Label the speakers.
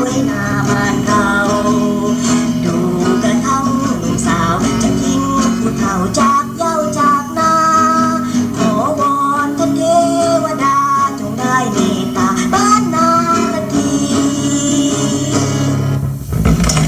Speaker 1: ด้วยนะ